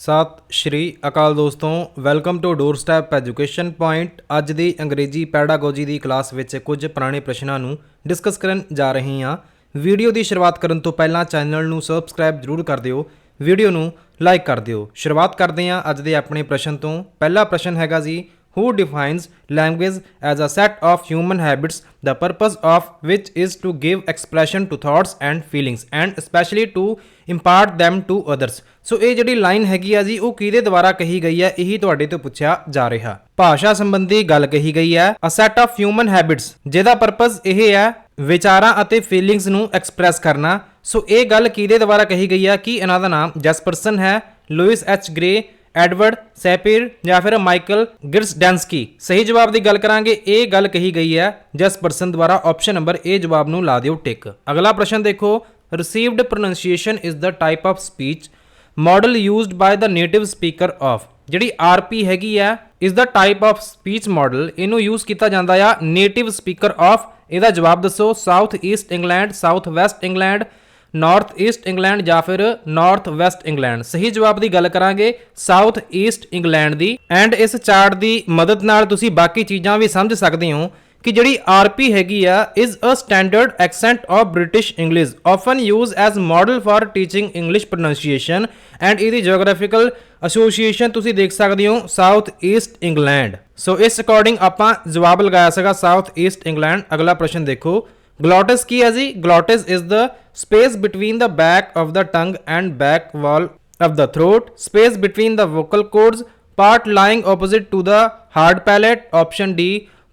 ਸਤਿ ਸ਼੍ਰੀ ਅਕਾਲ ਦੋਸਤੋ welcome to doorstep education point ਅੱਜ ਦੀ ਅੰਗਰੇਜ਼ੀ ਪੈਡਾਗੋਜੀ ਦੀ ਕਲਾਸ ਵਿੱਚ ਕੁਝ ਪੁਰਾਣੇ ਪ੍ਰਸ਼ਨਾਂ ਨੂੰ ਡਿਸਕਸ ਕਰਨ ਜਾ ਰਹੇ ਹਾਂ। ਵੀਡੀਓ ਦੀ ਸ਼ੁਰੂਆਤ ਕਰਨ ਤੋਂ ਪਹਿਲਾਂ ਚੈਨਲ ਨੂੰ ਸਬਸਕ੍ਰਾਈਬ ਜ਼ਰੂਰ ਕਰ ਦਿਓ। ਵੀਡੀਓ ਨੂੰ ਲਾਈਕ ਕਰ ਦਿਓ। ਸ਼ੁਰੂਆਤ ਕਰਦੇ ਹਾਂ ਅੱਜ ਦੇ ਆਪਣੇ ਪ੍ਰਸ਼ਨ ਤੋਂ। ਪਹਿਲਾ ਪ੍ਰਸ਼ਨ ਹੈਗਾ ਜੀ who defines language as a set of human habits, the purpose of which is to give expression to thoughts and feelings and especially to impart them to others. ਸੋ ਇਹ ਜਿਹੜੀ ਲਾਈਨ ਹੈਗੀ ਆ ਜੀ ਉਹ ਕਿਹਦੇ ਦੁਆਰਾ ਕਹੀ ਗਈ ਹੈ ਇਹੀ ਤੁਹਾਡੇ ਤੋਂ ਪੁੱਛਿਆ ਜਾ ਰਿਹਾ ਭਾਸ਼ਾ ਸੰਬੰਧੀ ਗੱਲ ਕਹੀ ਗਈ ਹੈ a set of human habits ਜਿਹਦਾ ਪਰਪਸ ਇਹ ਹੈ ਵਿਚਾਰਾਂ ਅਤੇ ਫੀਲਿੰਗਸ ਨੂੰ ਐਕਸਪ੍ਰੈਸ ਕਰਨਾ ਸੋ ਇਹ ਗੱਲ ਕਿਹਦੇ ਦੁਆਰਾ ਕਹੀ ਗਈ ਹੈ ਕਿ ਇਹਨਾਂ ਦਾ ਨਾਮ ਜੈਸਪਰਸਨ ਹੈ Louis H Gray Edward, Sapir ਜਾਂ ਫਿਰ ਮਾਈਕਲ ਗਿਰਸਡੈਂਸਕੀ। ਸਹੀ ਜਵਾਬ ਦੀ ਗੱਲ ਕਰਾਂਗੇ, ਇਹ ਗੱਲ ਕਹੀ ਗਈ ਹੈ ਜਸ ਪਰਸਨ ਦੁਆਰਾ ਆਪਸ਼ਨ ਨੰਬਰ ਏ ਜਵਾਬ ਨੂੰ ਲਾ ਦਿਓ ਟਿਕ। ਅਗਲਾ ਪ੍ਰਸ਼ਨ ਦੇਖੋ received pronunciation is the type of speech model used by the native speaker of ਜਿਹੜੀ ਆਰਪੀ ਹੈਗੀ ਆ ਇਸ ਦਾ ਟਾਈਪ ਆਫ ਸਪੀਚ ਮਾਡਲ ਇਹਨੂੰ ਯੂਜ਼ ਕੀਤਾ ਜਾਂਦਾ ਆ ਨੇਟਿਵ ਸਪੀਕਰ ਆਫ ਇਹਦਾ ਜਵਾਬ ਦੱਸੋ south east England south west England north east England ਜਾਂ ਫਿਰ ਨਾਰਥ ਵੈਸਟ ਇੰਗਲੈਂਡ। ਸਹੀ ਜਵਾਬ ਦੀ ਗੱਲ ਕਰਾਂਗੇ ਸਾਊਥ ਈਸਟ ਇੰਗਲੈਂਡ ਦੀ। ਐਂਡ ਇਸ ਚਾਰਟ ਦੀ ਮਦਦ ਨਾਲ ਤੁਸੀਂ ਬਾਕੀ ਚੀਜ਼ਾਂ ਵੀ ਸਮਝ ਸਕਦੇ ਹੋ ਕਿ ਜਿਹੜੀ ਆਰਪੀ ਹੈਗੀ ਆ is a standard accent of British English often use as model for teaching English pronunciation and ਇਹਦੀ ਜੀਓਗ੍ਰਾਫੀਕਲ ਐਸੋਸੀਏਸ਼ਨ ਤੁਸੀਂ ਦੇਖ ਸਕਦੇ ਹੋ ਸਾਊਥ ਈਸਟ ਇੰਗਲੈਂਡ। ਸੋ ਇਸ ਅਕੋਰਡਿੰਗ ਆਪਾਂ ਜਵਾਬ ਲਗਾਇਆ ਸੀਗਾ ਸਾਊਥ ਈਸਟ ਇੰਗਲੈਂਡ। ਅਗਲਾ ਪ੍ਰਸ਼ਨ ਦੇਖੋ। ਗਲੋਟਸ ਕੀ ਹੈ ਜੀ glottis is the space between the back of the tongue and back wall of the throat, space between the vocal cords, part lying opposite to the hard palate, option D,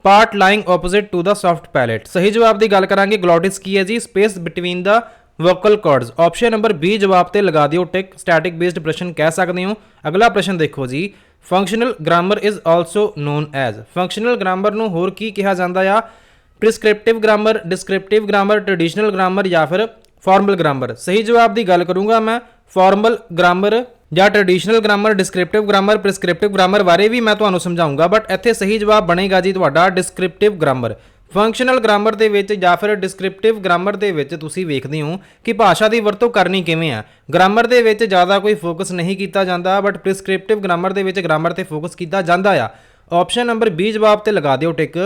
part lying opposite to the soft palate. ਸਹੀ ਜਵਾਬ ਦੀ ਗੱਲ ਕਰਾਂਗੇ ਗਲੋਟਿਸ ਕੀ ਹੈ ਜੀ space between the vocal cords option number B ਜਵਾਬ ਤੇ ਲਗਾ ਦਿਓ ਟਿਕ ਸਟੈਟਿਕ ਬੇਸਡ ਪ੍ਰਸ਼ਨ ਕਹਿ ਸਕਦੇ ਹੋ ਅਗਲਾ ਪ੍ਰਸ਼ਨ ਦੇਖੋ ਜੀ functional grammar is also known as functional grammar ਨੂੰ ਹੋਰ ਕੀ ਕਿਹਾ ਜਾਂਦਾ ਆ prescriptive grammar descriptive grammar traditional grammar ਜਾਂ ਫਿਰ ਫਾਰਮਲ ਗ੍ਰਾਮਰ ਸਹੀ ਜਵਾਬ ਦੀ ਗੱਲ ਕਰੂੰਗਾ ਮੈਂ। ਫਾਰਮਲ ਗ੍ਰਾਮਰ ਜਾਂ traditional grammar descriptive grammar prescriptive grammar ਬਾਰੇ ਵੀ ਮੈਂ ਤੁਹਾਨੂੰ ਸਮਝਾਉਂਗਾ ਬਟ ਇੱਥੇ ਸਹੀ ਜਵਾਬ ਬਣੇਗਾ ਜੀ ਤੁਹਾਡਾ ਡਿਸਕ੍ਰਿਪਟਿਵ ਗ੍ਰਾਮਰ ਫੰਕਸ਼ਨਲ ਗ੍ਰਾਮਰ ਦੇ ਵਿੱਚ ਜਾਂ ਫਿਰ ਡਿਸਕ੍ਰਿਪਟਿਵ ਗ੍ਰਾਮਰ ਦੇ ਵਿੱਚ ਤੁਸੀਂ ਵੇਖਦੇ ਹੋ ਕਿ ਭਾਸ਼ਾ ਦੀ ਵਰਤੋਂ ਕਰਨੀ ਕਿਵੇਂ ਆ। ਗ੍ਰਾਮਰ ਦੇ ਵਿੱਚ ਜ਼ਿਆਦਾ ਕੋਈ ਫੋਕਸ ਨਹੀਂ ਕੀਤਾ ਜਾਂਦਾ ਬਟ ਪ੍ਰਿਸਕ੍ਰਿਪਟਿਵ ਗ੍ਰਾਮਰ ਦੇ ਵਿੱਚ ਗ੍ਰਾਮਰ ਤੇ ਫੋਕਸ ਕੀਤਾ ਜਾਂਦਾ ਆ। ਆਪਸ਼ਨ ਨੰਬਰ B ਜਵਾਬ ਤੇ ਲਗਾ ਦਿਓ ਟਿਕ।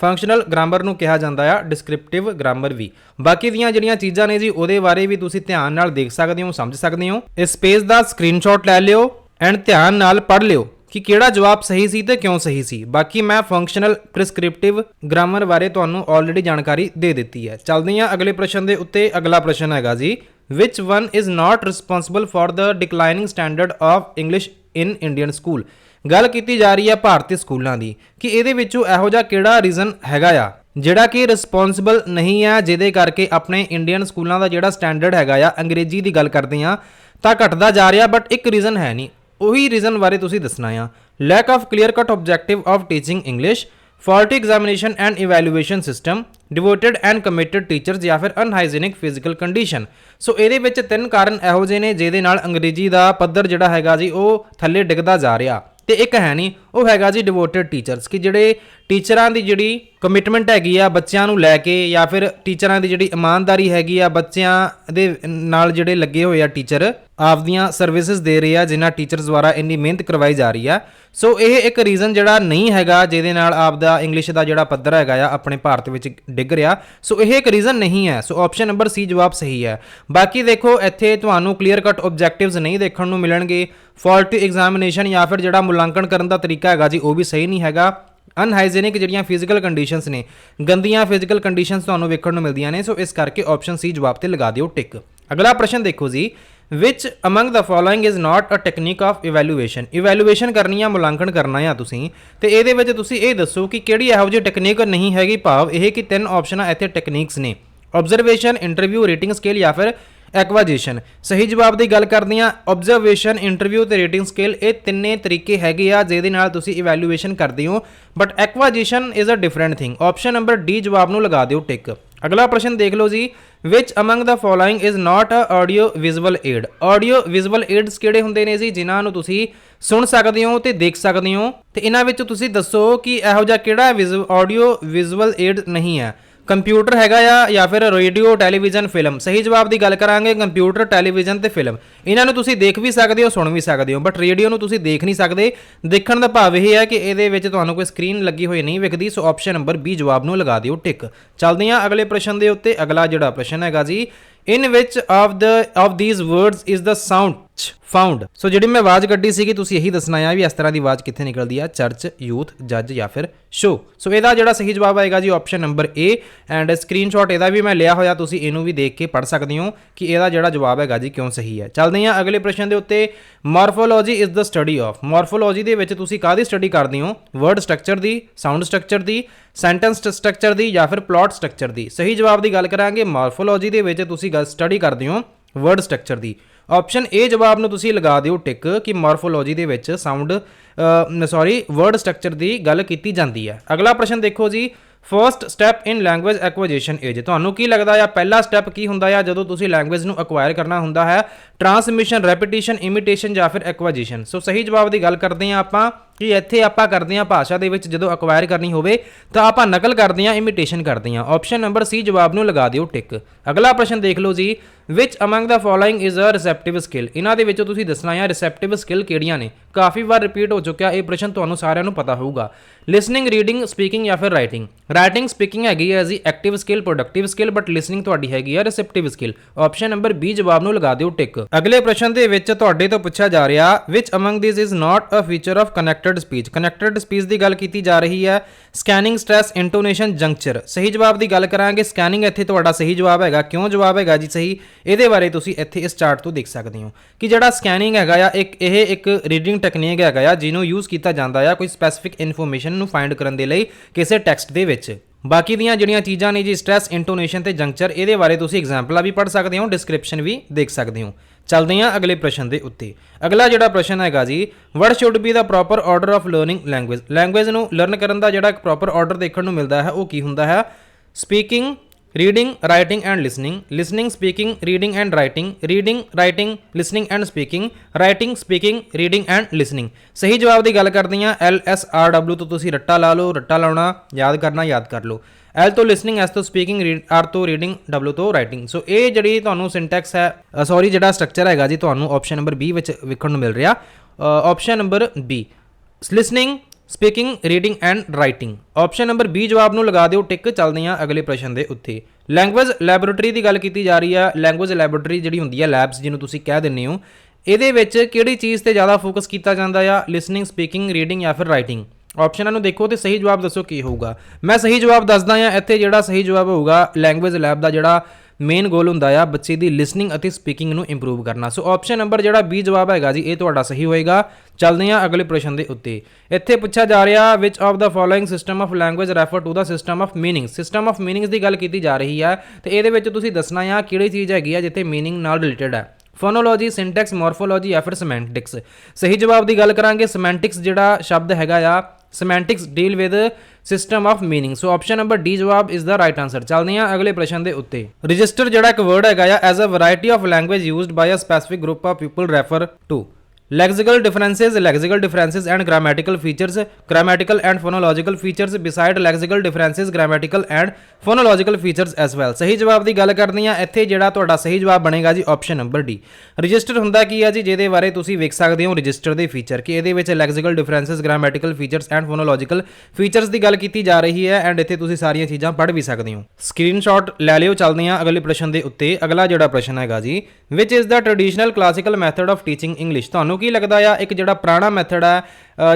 ਫੰਕਸ਼ਨਲ ਗ੍ਰਾਮਰ ਨੂੰ ਕਿਹਾ ਜਾਂਦਾ ਆ ਡਿਸਕ੍ਰਿਪਟਿਵ ਗ੍ਰਾਮਰ ਵੀ। ਬਾਕੀ ਦੀਆਂ ਜਿਹੜੀਆਂ ਚੀਜ਼ਾਂ ਨੇ ਜੀ, ਉਹਦੇ ਬਾਰੇ ਵੀ ਤੁਸੀਂ ਧਿਆਨ ਨਾਲ ਦੇਖ ਸਕਦੇ ਹੋ, ਸਮਝ ਸਕਦੇ ਹੋ। ਇਸ ਪੇਜ ਦਾ ਸਕਰੀਨਸ਼ਾਟ ਲੈ ਲਿਓ ਐਂਡ ਧਿਆਨ ਨਾਲ ਪੜ੍ਹ ਲਿਓ ਕਿ ਕਿਹੜਾ ਜਵਾਬ ਸਹੀ ਸੀ ਤੇ ਕਿਉਂ ਸਹੀ ਸੀ। ਬਾਕੀ ਮੈਂ ਫੰਕਸ਼ਨਲ ਪ੍ਰਿਸਕ੍ਰਿਪਟਿਵ ਗ੍ਰਾਮਰ ਬਾਰੇ ਤੁਹਾਨੂੰ ਆਲਰੇਡੀ ਜਾਣਕਾਰੀ ਦੇ ਦਿੱਤੀ ਹੈ। ਚੱਲਦੇ ਹਾਂ ਅਗਲੇ ਪ੍ਰਸ਼ਨ ਦੇ ਉੱਤੇ। ਅਗਲਾ ਪ੍ਰਸ਼ਨ ਹੈਗਾ ਜੀ, which one is not responsible for the declining standard of english in indian school? ਗੱਲ ਕੀਤੀ ਜਾ ਰਹੀ ਹੈ ਭਾਰਤੀ ਸਕੂਲਾਂ ਦੀ, ਕਿ ਇਹਦੇ ਵਿੱਚੋਂ ਇਹੋ ਜਿਹਾ ਕਿਹੜਾ ਰੀਜ਼ਨ ਹੈਗਾ ਆ? ਜਿਹੜਾ ਕਿ ਰਿਸਪੌਂਸਿਬਲ ਨਹੀਂ ਆ, ਜਿਹਦੇ ਕਰਕੇ ਆਪਣੇ ਇੰਡੀਅਨ ਸਕੂਲਾਂ ਦਾ ਜਿਹੜਾ ਸਟੈਂਡਰਡ ਹੈਗਾ ਆ, ਅੰਗਰੇਜ਼ੀ ਦੀ ਗੱਲ ਕਰਦੇ ਆ, ਤਾਂ ਘਟਦਾ ਜਾ ਰਿਹਾ ਬਟ ਇੱਕ ਰੀਜ਼ਨ ਹੈ ਨਹੀਂ। ਉਹੀ ਰੀਜ਼ਨ ਬਾਰੇ ਤੁਸੀਂ ਦੱਸਣਾ ਆ। Lack of clear cut objective of teaching English faulty examination and evaluation system, devoted and committed teachers ਜਾਂ ਫਿਰ unhygienic physical condition ਸੋ ਇਹਦੇ ਵਿੱਚ ਤਿੰਨ ਕਾਰਨ ਇਹੋ ਜਿਹੇ ਨੇ, ਜਿਹਦੇ ਨਾਲ ਅੰਗਰੇਜ਼ੀ ਦਾ ਪੱਧਰ ਜਿਹੜਾ ਹੈਗਾ ਜੀ, ਉਹ ਥੱਲੇ ਡਿੱਗਦਾ ਜਾ ਰਿਹਾ। ਤੇ ਇੱਕ ਹੈ ਨਹੀਂ ਉਹ ਹੈਗਾ ਜੀ ਡਿਵੋਟਡ ਟੀਚਰਸ ਕਿ ਜਿਹੜੇ ਟੀਚਰਾਂ ਦੀ ਜਿਹੜੀ ਕਮਿਟਮੈਂਟ ਹੈਗੀ ਆ ਬੱਚਿਆਂ ਨੂੰ ਲੈ ਕੇ ਜਾਂ ਫਿਰ ਟੀਚਰਾਂ ਦੀ ਜਿਹੜੀ ਇਮਾਨਦਾਰੀ ਹੈਗੀ ਆ ਬੱਚਿਆਂ ਦੇ ਨਾਲ ਜਿਹੜੇ ਲੱਗੇ ਹੋਏ ਆ ਟੀਚਰ ਆਪਦੀਆਂ ਸਰਵਿਸਿਜ਼ ਦੇ ਰਹੇ ਆ ਜਿਨ੍ਹਾਂ ਟੀਚਰਸ ਦੁਆਰਾ ਇੰਨੀ ਮਿਹਨਤ ਕਰਵਾਈ ਜਾ ਰਹੀ ਆ। ਸੋ ਇਹ ਇੱਕ ਰੀਜ਼ਨ ਜਿਹੜਾ ਨਹੀਂ ਹੈਗਾ ਜਿਹਦੇ ਨਾਲ ਆਪਦਾ ਇੰਗਲਿਸ਼ ਦਾ ਜਿਹੜਾ ਪੱਧਰ ਹੈਗਾ ਆ ਆਪਣੇ ਭਾਰਤ ਵਿੱਚ ਡਿੱਗ ਰਿਹਾ। ਸੋ ਇਹ ਇੱਕ ਰੀਜ਼ਨ ਨਹੀਂ ਹੈ। ਸੋ ਆਪਸ਼ਨ ਨੰਬਰ ਸੀ ਜਵਾਬ ਸਹੀ ਹੈ। ਬਾਕੀ ਦੇਖੋ, ਇੱਥੇ ਤੁਹਾਨੂੰ ਕਲੀਅਰ ਕੱਟ ਆਬਜੈਕਟਿਵਸ ਨਹੀਂ ਦੇਖਣ ਨੂੰ ਮਿਲਣਗੇ। ਫਾਲਟੀ ਐਗਜ਼ਾਮੀਨੇਸ਼ਨ ਜਾਂ ਫਿਰ ਜਿਹੜਾ ਮੁਲਾਂਕਣ ਕਰਨ ਦਾ ਤਰੀਕਾ ਹੈਗਾ ਜੀ, ਉਹ ਵੀ ਸਹੀ ਨਹੀਂ ਹੈਗਾ। ਅਨਹਾਈਜੀਨਿਕ ਜਿਹੜੀਆਂ ਫਿਜ਼ੀਕਲ ਕੰਡੀਸ਼ਨਸ ਨੇ, ਗੰਦੀਆਂ ਫਿਜ਼ੀਕਲ ਕੰਡੀਸ਼ਨਸ ਤੁਹਾਨੂੰ ਵੇਖਣ ਨੂੰ ਮਿਲਦੀਆਂ ਨੇ, ਸੋ ਇਸ ਕਰਕੇ ਆਪਸ਼ਨ ਸੀ ਜਵਾਬ ਤੇ ਲਗਾ ਦਿਓ ਟਿਕ ਅਗਲਾ ਪ੍ਰਸ਼ਨ ਦੇਖੋ ਜੀ, which among the following is not a technique of evaluation? Evaluation ਕਰਨੀ ਆ, ਮੁਲਾਂਕਣ ਕਰਨਾ ਆ ਤੁਸੀਂ, ਤੇ ਇਹਦੇ ਵਿੱਚ ਤੁਸੀਂ ਇਹ ਦੱਸੋ ਕਿ ਕਿਹੜੀ ਇਹੋ ਜਿਹੀ ਟੈਕਨੀਕ ਨਹੀਂ ਹੈਗੀ ਭਾਵ, ਇਹ ਕਿ ਤਿੰਨ ਆਪਸ਼ਨਾਂ ਇੱਥੇ ਟੈਕਨੀਕਸ ਨੇ। ਆਬਜ਼ਰਵੇਸ਼ਨ ਇੰਟਰਵਿਊ ਰੇਟਿੰਗ ਸਕੇਲ ਜਾਂ ਫਿਰ ਐਕਵਾਜੀਸ਼ਨ। ਸਹੀ ਜਵਾਬ ਦੀ ਗੱਲ ਕਰਦੇ ਆ ਆਬਜ਼ਰਵੇਸ਼ਨ ਇੰਟਰਵਿਊ ਤੇ ਰੇਟਿੰਗ ਸਕੇਲ ਇਹ ਤਿੰਨੇ ਤਰੀਕੇ ਹੈਗੇ ਆ, ਜਿਹਦੇ ਨਾਲ ਤੁਸੀਂ ਇਵੈਲੂਏਸ਼ਨ ਕਰਦੇ ਹੋ। But acquisition is a different thing option number D ਜਵਾਬ ਨੂੰ ਲਗਾ ਦਿਓ ਟਿਕ ਅਗਲਾ ਪ੍ਰਸ਼ਨ ਦੇਖ ਲਓ ਜੀ। Which among the following is not a audio visual aid audio visual aids ਕਿਹੜੇ ਹੁੰਦੇ ਨੇ ਜੀ? ਜਿਨ੍ਹਾਂ ਨੂੰ ਤੁਸੀਂ ਸੁਣ ਸਕਦੇ ਹੋ ਤੇ ਦੇਖ ਸਕਦੇ ਹੋ। ਤੇ ਇਹਨਾਂ ਵਿੱਚ ਤੁਸੀਂ ਦੱਸੋ ਕਿ ਇਹੋ ਜਿਹਾ ਕਿਹੜਾ ਆਡੀਓ ਵਿਜ਼ੂਅਲ ਏਡ ਨਹੀਂ ਹੈ। ਕੰਪਿਊਟਰ ਹੈਗਾ ਆ ਜਾਂ ਫਿਰ ਰੇਡੀਓ, ਟੈਲੀਵਿਜ਼ਨ, ਫਿਲਮ? ਸਹੀ ਜਵਾਬ ਦੀ ਗੱਲ ਕਰਾਂਗੇ, ਕੰਪਿਊਟਰ, ਟੈਲੀਵਿਜ਼ਨ ਤੇ ਫਿਲਮ। ਇਹਨਾਂ ਨੂੰ ਤੁਸੀਂ ਦੇਖ ਵੀ ਸਕਦੇ ਹੋ, ਸੁਣ ਵੀ ਸਕਦੇ ਹੋ, ਬਟ ਰੇਡੀਓ ਨੂੰ ਤੁਸੀਂ ਦੇਖ ਨਹੀਂ ਸਕਦੇ। ਦੇਖਣ ਦਾ ਭਾਵ ਇਹ ਹੈ ਕਿ ਇਹਦੇ ਵਿੱਚ ਤੁਹਾਨੂੰ ਕੋਈ ਸਕਰੀਨ ਲੱਗੀ ਹੋਈ ਨਹੀਂ ਵਿਖਦੀ, ਸੋ ਆਪਸ਼ਨ ਨੰਬਰ ਬੀ ਜਵਾਬ ਨੂੰ ਲਗਾ ਦਿਓ ਟਿਕ ਚੱਲਦੇ ਹਾਂ ਅਗਲੇ ਪ੍ਰਸ਼ਨ ਦੇ ਉੱਤੇ, ਅਗਲਾ ਜਿਹੜਾ ਪ੍ਰਸ਼ਨ ਹੈਗਾ ਜੀ in which of the of these words is the sound found so ਜਿਹੜੀ ਮੈਂ ਆਵਾਜ਼ ਕੱਢੀ ਸੀਗੀ, ਤੁਸੀਂ ਇਹੀ ਦੱਸਣਾ ਆ ਵੀ ਇਸ ਤਰ੍ਹਾਂ ਦੀ ਆਵਾਜ਼ ਕਿੱਥੇ ਨਿਕਲਦੀ ਆ? ਚਰਚ ਯੂਥ ਜੱਜ ਜਾਂ ਫਿਰ ਸ਼ੋ ਸੋ ਇਹਦਾ ਜਿਹੜਾ ਸਹੀ ਜਵਾਬ ਆਏਗਾ ਜੀ option number A and screenshot ਇਹਦਾ ਵੀ ਮੈਂ ਲਿਆ ਹੋਇਆ, ਤੁਸੀਂ ਇਹਨੂੰ ਵੀ ਦੇਖ ਕੇ ਪੜ੍ਹ ਸਕਦੇ ਹੋ ਕਿ ਇਹਦਾ ਜਿਹੜਾ ਜਵਾਬ ਹੈਗਾ ਜੀ ਕਿਉਂ ਸਹੀ ਹੈ। ਚੱਲਦੇ ਹਾਂ ਅਗਲੇ ਪ੍ਰਸ਼ਨ ਦੇ ਉੱਤੇ। Morphology is the study of morphology ਦੇ ਵਿੱਚ ਤੁਸੀਂ ਕਾਹਦੀ ਸਟੱਡੀ ਕਰਦੇ ਹੋ? ਵਰਡ ਸਟਰਕਚਰ ਦੀ ਸਾਊਂਡ ਸਟਰਕਚਰ ਦੀ ਸੈਂਟੈਂਸ ਸਟਰਕਚਰ ਦੀ ਜਾਂ ਫਿਰ ਪਲਾਟ ਸਟਰਕਚਰ ਦੀ। ਸਹੀ ਜਵਾਬ ਦੀ ਗੱਲ ਕਰਾਂਗੇ। ਮਾਰਫੋਲੋਜੀ ਦੇ ਵਿੱਚ ਤੁਸੀਂ ਗੱਲ ਸਟੱਡੀ ਕਰਦੇ ਹੋ ਵਰਡ ਸਟਰਕਚਰ ਦੀ। ਆਪਸ਼ਨ A ਜਵਾਬ ਨੂੰ ਤੁਸੀਂ ਲਗਾ ਦਿਓ ਟਿਕ ਕਿ ਮਾਰਫੋਲੋਜੀ ਦੇ ਵਿੱਚ ਸਾਊਂਡ ਸੌਰੀ ਵਰਡ ਸਟਰਕਚਰ ਦੀ ਗੱਲ ਕੀਤੀ ਜਾਂਦੀ ਹੈ। ਅਗਲਾ ਪ੍ਰਸ਼ਨ ਦੇਖੋ ਜੀ। First step in language acquisition is ਤੁਹਾਨੂੰ ਕੀ ਲੱਗਦਾ ਆ ਪਹਿਲਾ ਸਟੈਪ ਕੀ ਹੁੰਦਾ ਆ ਜਦੋਂ ਤੁਸੀਂ ਲੈਂਗੁਏਜ ਨੂੰ ਅਕਵਾਇਰ ਕਰਨਾ ਹੁੰਦਾ ਹੈ? ਟਰਾਂਸਮਿਸ਼ਨ ਰੈਪੀਟੀਸ਼ਨ ਇਮੀਟੇਸ਼ਨ ਜਾਂ ਫਿਰ ਐਕੁਆਜੀਸ਼ਨ ਸੋ ਸਹੀ ਜਵਾਬ ਦੀ ਗੱਲ ਕਰਦੇ ਹਾਂ ਆਪਾਂ। ਕਿ ਇੱਥੇ ਆਪਾਂ ਕਰਦੇ ਹਾਂ ਭਾਸ਼ਾ ਦੇ ਵਿੱਚ ਜਦੋਂ ਅਕਵਾਇਰ ਕਰਨੀ ਹੋਵੇ, ਤਾਂ ਆਪਾਂ ਨਕਲ ਕਰਦੇ ਹਾਂ ਇਮੀਟੇਸ਼ਨ ਕਰਦੇ ਹਾਂ। ਆਪਸ਼ਨ ਨੰਬਰ ਸੀ ਜਵਾਬ ਨੂੰ ਲਗਾ ਦਿਓ ਟਿਕ ਅਗਲਾ ਪ੍ਰਸ਼ਨ ਦੇਖ ਲਓ ਜੀ। Which among the following is a receptive skill ਇਹਨਾਂ ਦੇ ਵਿੱਚੋਂ ਤੁਸੀਂ ਦੱਸਣਾ ਆ ਰਿਸੈਪਟਿਵ ਸਕਿੱਲ ਕਿਹੜੀਆਂ ਨੇ? ਕਾਫੀ ਵਾਰ ਰਿਪੀਟ ਹੋ ਚੁੱਕਿਆ, ਇਹ ਪ੍ਰਸ਼ਨ ਤੁਹਾਨੂੰ ਸਾਰਿਆਂ ਨੂੰ ਪਤਾ ਹੋਊਗਾ। ਲਿਸਨਿੰਗ ਰੀਡਿੰਗ ਸਪੀਕਿੰਗ ਜਾਂ ਫਿਰ ਰਾਈਟਿੰਗ ਰਾਈਟਿੰਗ ਸਪੀਕਿੰਗ ਹੈਗੀ ਹੈ ਜੀ active skill productive skill but listening ਤੁਹਾਡੀ ਹੈਗੀ ਹੈ receptive skill option number B ਜਵਾਬ ਨੂੰ ਲਗਾ ਦਿਓ ਟਿਕ ਅਗਲੇ ਪ੍ਰਸ਼ਨ ਦੇ ਵਿੱਚ ਤੁਹਾਡੇ ਤੋਂ ਪੁੱਛਿਆ ਜਾ ਰਿਹਾ which among these is not a feature of connected speech connected speech ਦੀ ਗੱਲ ਕੀਤੀ ਜਾ ਰਹੀ ਹੈ ਸਕੈਨਿੰਗ ਸਟ੍ਰੈਸ ਇੰਟੋਨੇਸ਼ਨ ਜੰਕਚਰ ਸਹੀ ਜਵਾਬ ਦੀ ਗੱਲ ਕਰਾਂਗੇ। ਸਕੈਨਿੰਗ ਇੱਥੇ ਤੁਹਾਡਾ ਸਹੀ ਜਵਾਬ ਹੈਗਾ। ਕਿਉਂ ਜਵਾਬ ਹੈਗਾ ਜੀ ਸਹੀ? ਇਹਦੇ ਬਾਰੇ ਤੁਸੀਂ ਇੱਥੇ ਇਸ ਚਾਰਟ ਤੋਂ ਦੇਖ ਸਕਦੇ ਹੋ ਕਿ ਜਿਹੜਾ ਸਕੈਨਿੰਗ ਹੈਗਾ ਆ, ਇੱਕ ਇਹ ਇੱਕ ਰੀਡਿੰਗ ਟੈਕਨੀਕ ਹੈਗਾ ਆ, ਜਿਹਨੂੰ ਯੂਜ਼ ਕੀਤਾ ਜਾਂਦਾ ਆ ਕੋਈ ਸਪੈਸੀਫਿਕ ਇਨਫੋਰਮੇਸ਼ਨ ਨੂੰ ਫਾਈਂਡ ਕਰਨ ਦੇ ਲਈ ਕਿਸੇ ਟੈਕਸਟ ਦੇ ਵਿੱਚ। ਬਾਕੀ ਦੀਆਂ ਜਿਹੜੀਆਂ ਚੀਜ਼ਾਂ ਨੇ ਜੀ ਸਟ੍ਰੈਸ ਇੰਟੋਨੇਸ਼ਨ ਤੇ ਜੰਕਚਰ ਇਹਦੇ ਬਾਰੇ ਤੁਸੀਂ ਐਗਜ਼ਾਮਪਲਾਂ ਵੀ ਪੜ੍ਹ ਸਕਦੇ ਹੋ ਡਿਸਕ੍ਰਿਪਸ਼ਨ ਵੀ ਦੇਖ ਸਕਦੇ ਹੋ। ਚੱਲਦੇ ਹਾਂ ਅਗਲੇ ਪ੍ਰਸ਼ਨ ਦੇ ਉੱਤੇ। ਅਗਲਾ ਜਿਹੜਾ ਪ੍ਰਸ਼ਨ ਹੈਗਾ ਜੀ what should be the proper order of learning language language ਨੂੰ ਲਰਨ ਕਰਨ ਦਾ ਜਿਹੜਾ ਇੱਕ ਪ੍ਰੋਪਰ ਆਰਡਰ ਦੇਖਣ ਨੂੰ ਮਿਲਦਾ ਹੈ, ਉਹ ਕੀ ਹੁੰਦਾ ਹੈ? Speaking reading writing and listening listening speaking reading and writing reading writing listening and speaking writing speaking reading and listening ਸਹੀ ਜਵਾਬ ਦੀ ਗੱਲ ਕਰਦੇ ਹਾਂ। ਐਲ ਐਸ ਆਰ ਡਬਲਯੂ ਤੋਂ ਤੁਸੀਂ ਰੱਟਾ ਲਾ ਲਓ। ਰੱਟਾ ਲਾਉਣਾ, ਯਾਦ ਕਰਨਾ, ਯਾਦ ਕਰ ਲਓ। ਐਲ ਤੋਂ ਲਿਸਨਿੰਗ ਐਸ ਤੋਂ ਸਪੀਕਿੰਗ ਆਰ ਤੋਂ ਰੀਡਿੰਗ ਡਬਲਯੂ ਤੋਂ ਰਾਈਟਿੰਗ ਸੋ ਇਹ ਜਿਹੜੀ ਤੁਹਾਨੂੰ ਸਿੰਟੈਕਸ ਹੈ ਸੌਰੀ ਜਿਹੜਾ ਸਟਰਕਚਰ ਹੈਗਾ ਜੀ, ਤੁਹਾਨੂੰ ਆਪਸ਼ਨ ਨੰਬਰ ਬੀ ਵਿੱਚ ਵੇਖਣ ਨੂੰ ਮਿਲ ਰਿਹਾ। Option number B listening speaking reading and writing option number B ਜਵਾਬ ਨੂੰ ਲਗਾ ਦਿਓ ਟਿਕ ਚੱਲਦੇ ਹਾਂ ਅਗਲੇ ਪ੍ਰਸ਼ਨ ਦੇ ਉੱਤੇ। ਲੈਂਗੁਏਜ ਲੈਬੋਰੇਟਰੀ ਦੀ ਗੱਲ ਕੀਤੀ ਜਾ ਰਹੀ ਹੈ। ਲੈਂਗੁਏਜ ਲੈਬੋਰੇਟਰੀ ਜਿਹੜੀ ਹੁੰਦੀ ਹੈ ਲੈਬਸ ਜਿਹਨੂੰ ਤੁਸੀਂ ਕਹਿ ਦਿੰਦੇ ਹੋ, ਇਹਦੇ ਵਿੱਚ ਕਿਹੜੀ ਚੀਜ਼ ਤੇ ਜ਼ਿਆਦਾ ਫੋਕਸ ਕੀਤਾ ਜਾਂਦਾ ਆ? ਲਿਸਨਿੰਗ ਸਪੀਕਿੰਗ ਰੀਡਿੰਗ ਜਾਂ ਫਿਰ ਰਾਈਟਿੰਗ ਆਪਸ਼ਨਾਂ ਨੂੰ ਦੇਖੋ ਤੇ ਸਹੀ ਜਵਾਬ ਦੱਸੋ ਕੀ ਹੋਊਗਾ। ਮੈਂ ਸਹੀ ਜਵਾਬ ਦੱਸਦਾ ਆ, ਇੱਥੇ ਜਿਹੜਾ ਸਹੀ ਜਵਾਬ ਹੋਊਗਾ ਲੈਂਗੁਏਜ ਲੈਬ ਦਾ ਜਿਹੜਾ ਮੇਨ ਗੋਲ ਹੁੰਦਾ ਆ ਬੱਚੇ ਦੀ ਲਿਸਨਿੰਗ ਅਤੇ ਸਪੀਕਿੰਗ ਨੂੰ ਇੰਪਰੂਵ ਕਰਨਾ। ਸੋ ਆਪਸ਼ਨ ਨੰਬਰ ਜਿਹੜਾ ਬੀ ਜਵਾਬ ਹੈਗਾ ਜੀ, ਇਹ ਤੁਹਾਡਾ ਸਹੀ ਹੋਏਗਾ। ਚੱਲਦੇ ਹਾਂ ਅਗਲੇ ਪ੍ਰਸ਼ਨ ਦੇ ਉੱਤੇ। ਇੱਥੇ ਪੁੱਛਿਆ ਜਾ ਰਿਹਾ which of the following system of language refer to the system of meaning system of meanings ਦੀ ਗੱਲ ਕੀਤੀ ਜਾ ਰਹੀ ਹੈ ਤੇ ਇਹਦੇ ਵਿੱਚ ਤੁਸੀਂ ਦੱਸਣਾ ਆ ਕਿਹੜੀ ਚੀਜ਼ ਹੈਗੀ ਆ ਜਿੱਥੇ ਮੀਨਿੰਗ ਨਾਲ ਰਿਲੇਟਡ ਹੈ ਫੋਨੋਲੋਜੀ ਸਿੰਟੈਕਸ ਮੋਰਫੋਲੋਜੀ ਜਾਂ ਫਿਰ ਸਮੈਂਟਿਕਸ ਸਹੀ ਜਵਾਬ ਦੀ ਗੱਲ ਕਰਾਂਗੇ ਸਮੈਂਟਿਕਸ ਜਿਹੜਾ ਸ਼ਬਦ ਹੈਗਾ ਆ semantics deal with system of meaning so option number D ਜਵਾਬ ਇਜ਼ ਦਾ ਰਾਈਟ ਆਨਸਰ ਚੱਲਦੇ ਹਾਂ ਅਗਲੇ ਪ੍ਰਸ਼ਨ ਦੇ ਉੱਤੇ ਰਜਿਸਟਰ ਜਿਹੜਾ ਇੱਕ ਵਰਡ ਹੈਗਾ ਆ as a variety of language used by a specific group of people refer to lexical differences lexical differences and grammatical features grammatical and phonological features beside lexical differences grammatical and phonological features as well ਸਹੀ ਜਵਾਬ ਦੀ ਗੱਲ ਕਰਨੀ ਆ ਇੱਥੇ ਜਿਹੜਾ ਤੁਹਾਡਾ ਸਹੀ ਜਵਾਬ ਬਣੇਗਾ ਜੀ ਆਪਸ਼ਨ ਨੰਬਰ ਡੀ ਰਜਿਸਟਰ ਹੁੰਦਾ ਕੀ ਆ ਜੀ ਜਿਹਦੇ ਬਾਰੇ ਤੁਸੀਂ ਵੇਖ ਸਕਦੇ ਹੋ ਰਜਿਸਟਰ ਦੇ ਫੀਚਰ ਕਿ ਇਹਦੇ ਵਿੱਚ lexical differences grammatical features and phonological features ਦੀ ਗੱਲ ਕੀਤੀ ਜਾ ਰਹੀ ਹੈ ਐਂਡ ਇੱਥੇ ਤੁਸੀਂ ਸਾਰੀਆਂ ਚੀਜ਼ਾਂ ਪੜ੍ਹ ਵੀ ਸਕਦੇ ਹੋ ਸਕਰੀਨਸ਼ਾਟ ਲੈ ਲਿਓ ਚੱਲਦੇ ਹਾਂ ਅਗਲੇ ਪ੍ਰਸ਼ਨ ਦੇ ਉੱਤੇ ਅਗਲਾ ਜਿਹੜਾ ਪ੍ਰਸ਼ਨ ਹੈਗਾ ਜੀ which is the traditional classical method of teaching english ਤੁਹਾਨੂੰ ਕੀ ਲੱਗਦਾ ਆ? ਇੱਕ ਜਿਹੜਾ ਪੁਰਾਣਾ ਮੈਥਡ ਆ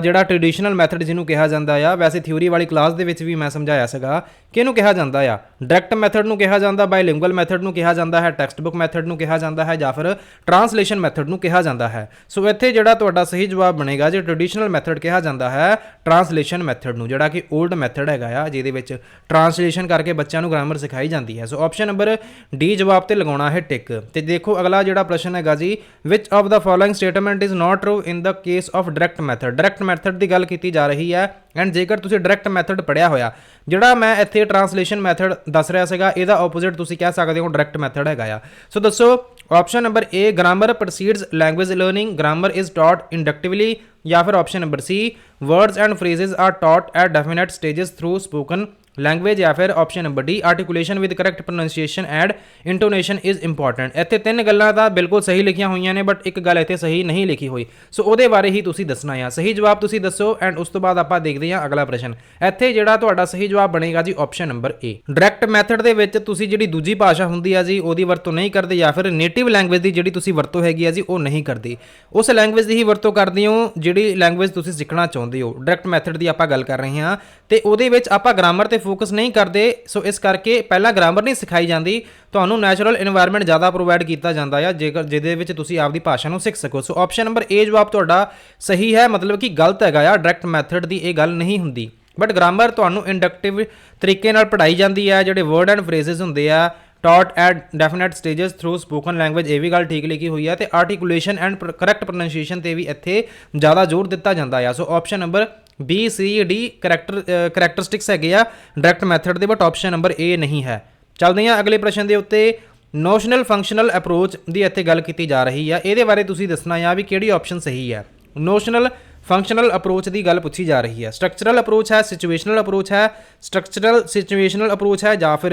ਜਿਹੜਾ ਟ੍ਰੈਡੀਸ਼ਨਲ ਮੈਥਡ ਜਿਹਨੂੰ ਕਿਹਾ ਜਾਂਦਾ ਆ, ਵੈਸੇ ਥਿਊਰੀ ਵਾਲੀ ਕਲਾਸ ਦੇ ਵਿੱਚ ਵੀ ਮੈਂ ਸਮਝਾਇਆ ਸੀਗਾ ਕਿ ਇਹਨੂੰ ਕਿਹਾ ਜਾਂਦਾ ਆ? ਡਾਇਰੈਕਟ ਮੈਥਡ ਨੂੰ ਕਿਹਾ ਜਾਂਦਾ ਬਾਈਲਿੰਗੁਅਲ ਮੈਥਡ ਨੂੰ ਕਿਹਾ ਜਾਂਦਾ ਹੈ ਟੈਕਸਟ ਬੁੱਕ ਮੈਥਡ ਨੂੰ ਕਿਹਾ ਜਾਂਦਾ ਹੈ, ਜਾਂ ਫਿਰ ਟਰਾਂਸਲੇਸ਼ਨ ਮੈਥਡ ਨੂੰ ਕਿਹਾ ਜਾਂਦਾ ਹੈ। ਸੋ ਇੱਥੇ ਜਿਹੜਾ ਤੁਹਾਡਾ ਸਹੀ ਜਵਾਬ ਬਣੇਗਾ, ਜੇ ਟ੍ਰੈਡੀਸ਼ਨਲ ਮੈਥਡ ਕਿਹਾ ਜਾਂਦਾ ਹੈ ਟਰਾਂਸਲੇਸ਼ਨ ਮੈਥਡ ਨੂੰ, ਜਿਹੜਾ ਕਿ 올ਡ ਮੈਥਡ ਹੈਗਾ ਆ, ਜਿਹਦੇ ਵਿੱਚ ਟਰਾਂਸਲੇਸ਼ਨ ਕਰਕੇ ਬੱਚਿਆਂ ਨੂੰ ਗ੍ਰਾਮਰ ਸਿਖਾਈ ਜਾਂਦੀ ਹੈ। ਸੋ ਆਪਸ਼ਨ ਨੰਬਰ ਡੀ ਜਵਾਬ ਤੇ ਲਗਾਉਣਾ ਹੈ ਟਿਕ ਤੇ ਦੇਖੋ, ਅਗਲਾ ਜਿਹੜਾ ਪ੍ਰਸ਼ਨ ਹੈਗਾ ਜੀ which of the following statement is not true in the case of direct method direct method ਦੀ ਗੱਲ ਕੀਤੀ ਜਾ ਰਹੀ ਹੈ। ਐਂਡ ਜੇਕਰ ਤੁਸੀਂ ਡਾਇਰੈਕਟ ਮੈਥਡ ਪੜਿਆ ਹੋਇਆ, ਜਿਹੜਾ ਮੈਂ ਇੱਥੇ ਟਰਾਂਸਲੇਸ਼ਨ ਮੈਥਡ ਦੱਸ ਰਿਹਾ ਸੀਗਾ, ਇਹਦਾ ਆਪੋਜ਼ਿਟ ਤੁਸੀਂ ਕਹਿ ਸਕਦੇ ਹੋ ਡਾਇਰੈਕਟ ਮੈਥਡ ਹੈਗਾ ਆ। ਸੋ ਦੱਸੋ option number A grammar precedes language learning grammar is taught inductively ਜਾਂ ਫਿਰ option number C words and phrases are taught at definite stages through spoken language ਜਾਂ ਫਿਰ option number D articulation with correct pronunciation and intonation is important ਇੱਥੇ ਤਿੰਨ ਗੱਲਾਂ ਤਾਂ ਬਿਲਕੁਲ ਸਹੀ ਲਿਖੀਆਂ ਹੋਈਆਂ ਨੇ ਬਟ ਇੱਕ ਗੱਲ ਇੱਥੇ ਸਹੀ ਨਹੀਂ ਲਿਖੀ ਹੋਈ। ਸੋ ਉਹਦੇ ਬਾਰੇ ਹੀ ਤੁਸੀਂ ਦੱਸਣਾ ਆ। ਸਹੀ ਜਵਾਬ ਤੁਸੀਂ ਦੱਸੋ ਐਂਡ ਉਸ ਤੋਂ ਬਾਅਦ ਆਪਾਂ ਦੇਖਦੇ ਹਾਂ ਅਗਲਾ ਪ੍ਰਸ਼ਨ। ਇੱਥੇ ਜਿਹੜਾ ਤੁਹਾਡਾ ਸਹੀ ਜਵਾਬ ਬਣੇਗਾ ਜੀ option number A direct method ਦੇ ਵਿੱਚ ਤੁਸੀਂ ਜਿਹੜੀ ਦੂਜੀ ਭਾਸ਼ਾ ਹੁੰਦੀ ਆ ਜੀ, ਉਹਦੀ ਵਰਤੋਂ ਨਹੀਂ ਕਰਦੇ ਜਾਂ ਫਿਰ ਨੇਟਿਵ ਲੈਂਗੁਏਜ ਦੀ ਜਿਹੜੀ ਤੁਸੀਂ ਵਰਤੋਂ ਹੈਗੀ ਆ ਜੀ, ਉਹ ਨਹੀਂ ਕਰਦੇ। ਉਸ ਲੈਂਗੁਏਜ ਦੀ ਹੀ ਵਰਤੋਂ ਕਰਦੇ ਹੋ ਜਿਹੜੀ ਲੈਂਗੁਏਜ ਤੁਸੀਂ ਸਿੱਖਣਾ ਚਾਹੁੰਦੇ ਹੋ। ਡਾਇਰੈਕਟ ਮੈਥਡ ਦੀ ਆਪਾਂ ਗੱਲ ਕਰ ਰਹੇ ਹਾਂ ਤੇ ਉਹਦੇ ਵਿੱਚ ਆਪਾਂ ਗ੍ਰਾਮਰ ਤੇ ਫੋਕਸ ਨਹੀਂ ਕਰਦੇ, ਸੋ ਇਸ ਕਰਕੇ ਪਹਿਲਾਂ ਗ੍ਰਾਮਰ ਨਹੀਂ ਸਿਖਾਈ ਜਾਂਦੀ, ਤੁਹਾਨੂੰ ਨੈਚੁਰਲ এনवायरमेंट ਜ਼ਿਆਦਾ ਪ੍ਰੋਵਾਈਡ ਕੀਤਾ ਜਾਂਦਾ ਹੈ ਜੇਕਰ ਜਿਹਦੇ ਵਿੱਚ ਤੁਸੀਂ ਆਪਦੀ ਭਾਸ਼ਾ ਨੂੰ ਸਿੱਖ ਸਕੋ। ਸੋ ਆਪਸ਼ਨ ਨੰਬਰ ਏ ਜਵਾਬ ਤੁਹਾਡਾ ਸਹੀ ਹੈ, ਮਤਲਬ ਕਿ ਗਲਤ ਹੈਗਾ ਆ ਡਾਇਰੈਕਟ ਮੈਥਡ ਦੀ ਇਹ ਗੱਲ ਨਹੀਂ ਹੁੰਦੀ। ਬਟ ਗ੍ਰਾਮਰ ਤੁਹਾਨੂੰ ਇੰਡਕਟਿਵ ਤਰੀਕੇ ਨਾਲ ਪੜ੍ਹਾਈ ਜਾਂਦੀ ਹੈ ਜਿਹੜੇ ਵਰਡ ਐਂਡ ਫਰੇਜ਼ਸ ਹੁੰਦੇ ਆ taught at definite stages through spoken language ਇਹ ਵੀ ਗੱਲ ਠੀਕ ਲਿਖੀ ਹੋਈ ਹੈ ਤੇ ਆਰਟੀਕੂਲੇਸ਼ਨ ਐਂਡ ਕਰੈਕਟ ਪ੍ਰੋਨੰਸੀਏਸ਼ਨ ਤੇ ਵੀ ਇੱਥੇ ਜ਼ਿਆਦਾ ਜ਼ੋਰ ਦਿੱਤਾ ਜਾਂਦਾ ਆ। So option number B C D character characteristics ਹੈਗੇ ਆ। ਡਾਇਰੈਕਟ ਮੈਥਡ ਦੇ ਬਟ ਆਪਸ਼ਨ ਨੰਬਰ A ਨਹੀਂ ਹੈ। ਚੱਲਦੇ ਹਾਂ ਅਗਲੇ ਪ੍ਰਸ਼ਨ ਦੇ ਉੱਤੇ। ਨੋਸ਼ਨਲ ਫੰਕਸ਼ਨਲ ਅਪਰੋਚ ਦੀ ਇੱਥੇ ਗੱਲ ਕੀਤੀ ਜਾ ਰਹੀ ਆ। ਇਹਦੇ ਬਾਰੇ ਤੁਸੀਂ ਦੱਸਣਾ ਆ ਵੀ ਕਿਹੜੀ ਆਪਸ਼ਨ ਸਹੀ ਹੈ ਨੋਸ਼ਨਲ ਫੰਕਸ਼ਨਲ ਅਪਰੋਚ ਦੀ ਗੱਲ ਪੁੱਛੀ ਜਾ ਰਹੀ ਹੈ। ਸਟਰਕਚਰਲ ਅਪਰੋਚ ਹੈ ਸਿਚੁਏਸ਼ਨਲ ਅਪਰੋਚ ਹੈ। ਸਟਰਕਚਰਲ ਸਿਚੁਏਸ਼ਨਲ ਅਪਰੋਚ ਹੈ ਜਾਂ ਫਿਰ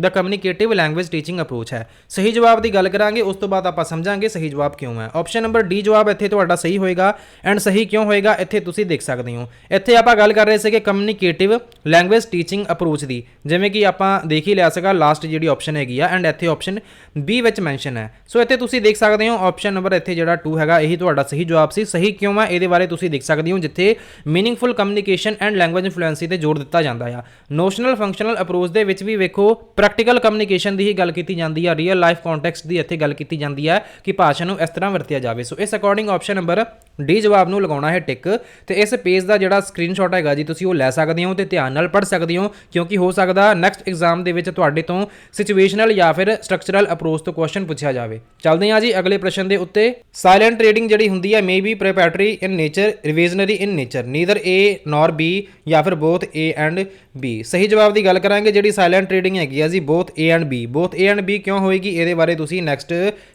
the communicative language teaching approach ਹੈ। ਸਹੀ ਜਵਾਬ ਦੀ ਗੱਲ ਕਰਾਂਗੇ, ਉਸ ਤੋਂ ਬਾਅਦ ਆਪਾਂ ਸਮਝਾਂਗੇ ਸਹੀ ਜਵਾਬ ਕਿਉਂ ਹੈ। ਆਪਸ਼ਨ ਨੰਬਰ ਡੀ ਜਵਾਬ ਇੱਥੇ ਤੁਹਾਡਾ ਸਹੀ ਹੋਏਗਾ ਐਂਡ ਸਹੀ ਕਿਉਂ ਹੋਏਗਾ, ਇੱਥੇ ਤੁਸੀਂ ਦੇਖ ਸਕਦੇ ਹੋ। ਇੱਥੇ ਆਪਾਂ ਗੱਲ ਕਰ ਰਹੇ ਸੀਗੇ ਕਮਿਊਨੀਕੇਟਿਵ ਲੈਂਗੁਏਜ ਟੀਚਿੰਗ ਅਪਰੋਚ ਦੀ। ਜਿਵੇਂ ਕਿ ਆਪਾਂ ਦੇਖ ਹੀ ਲਿਆ ਸੀਗਾ ਲਾਸਟ ਜਿਹੜੀ ਆਪਸ਼ਨ ਹੈਗੀ ਆ ਐਂਡ ਇੱਥੇ ਆਪਸ਼ਨ ਬੀ ਵਿੱਚ ਮੈਂਸ਼ਨ ਹੈ। ਸੋ ਇੱਥੇ ਤੁਸੀਂ ਦੇਖ ਸਕਦੇ ਹੋ ਆਪਸ਼ਨ ਨੰਬਰ ਇੱਥੇ ਜਿਹੜਾ 2 ਹੈਗਾ, ਇਹੀ ਤੁਹਾਡਾ ਸਹੀ ਜਵਾਬ ਸੀ। ਸਹੀ ਕਿਉਂ ਹੈ, ਇਹਦੇ ਬਾਰੇ ਤੁਸੀਂ ਦੇਖ ਸਕਦੇ ਹੋ ਜਿੱਥੇ meaningful communication and language fluency ਤੇ ਜ਼ੋਰ ਦਿੱਤਾ ਜਾਂਦਾ ਆ। ਨੋਸ਼ਨਲ ਫੰਕਸ਼ਨਲ ਅਪਰੋਚ ਦੇ ਵਿੱਚ ਵੀ ਵੇਖੋ ਪ੍ਰੈਕਟੀਕਲ ਕਮਿਊਨੀਕੇਸ਼ਨ ਦੀ ਹੀ ਗੱਲ ਕੀਤੀ ਜਾਂਦੀ ਆ ਰੀਅਲ ਲਾਈਫ ਕੰਟੈਕਸਟ ਦੀ ਇੱਥੇ ਗੱਲ ਕੀਤੀ ਜਾਂਦੀ ਹੈ ਕਿ ਭਾਸ਼ਾ ਨੂੰ ਇਸ ਤਰ੍ਹਾਂ ਵਰਤਿਆ ਜਾਵੇ। ਸੋ ਇਸ ਅਕੋਰਡਿੰਗ ਆਪਸ਼ਨ ਨੰਬਰ ਡੀ ਜਵਾਬ ਨੂੰ ਲਗਾਉਣਾ ਹੈ ਟਿਕ। ਤੇ ਇਸ ਪੇਜ ਦਾ ਜਿਹੜਾ ਸਕਰੀਨਸ਼ਾਟ ਹੈਗਾ ਜੀ, ਤੁਸੀਂ ਉਹ ਲੈ ਸਕਦੇ ਹੋ ਤੇ ਧਿਆਨ ਨਾਲ ਪੜ੍ਹ ਸਕਦੇ ਹੋ, ਕਿਉਂਕਿ ਹੋ ਸਕਦਾ ਨੈਕਸਟ ਐਗਜ਼ਾਮ ਦੇ ਵਿੱਚ ਤੁਹਾਡੇ ਤੋਂ ਸਿਚੁਏਸ਼ਨਲ ਜਾਂ ਫਿਰ ਸਟਰਕਚਰਲ ਅਪਰੋਚ ਤੋਂ ਕੁਐਸਚਨ ਪੁੱਛਿਆ ਜਾਵੇ। ਚੱਲਦੇ ਹਾਂ ਜੀ ਅਗਲੇ ਪ੍ਰਸ਼ਨ ਦੇ ਉੱਤੇ। ਸਾਇਲੈਂਟ ਰੀਡਿੰਗ ਜਿਹੜੀ ਹੁੰਦੀ ਹੈ may be preparatory in nature revisionary in nature neither A nor B ਜਾਂ ਫਿਰ ਬੋਥ A ਐਂਡ B ਸਹੀ ਜਵਾਬ ਦੀ ਗੱਲ ਕਰਾਂਗੇ, ਜਿਹੜੀ ਸਾਇਲੈਂਟ ਰੀਡਿੰਗ ਹੈਗੀ ਆ ਜੀ both A and B both A and B ਕਿਉਂ ਹੋਏਗੀ? ਇਹਦੇ ਬਾਰੇ ਤੁਸੀਂ ਨੈਕਸਟ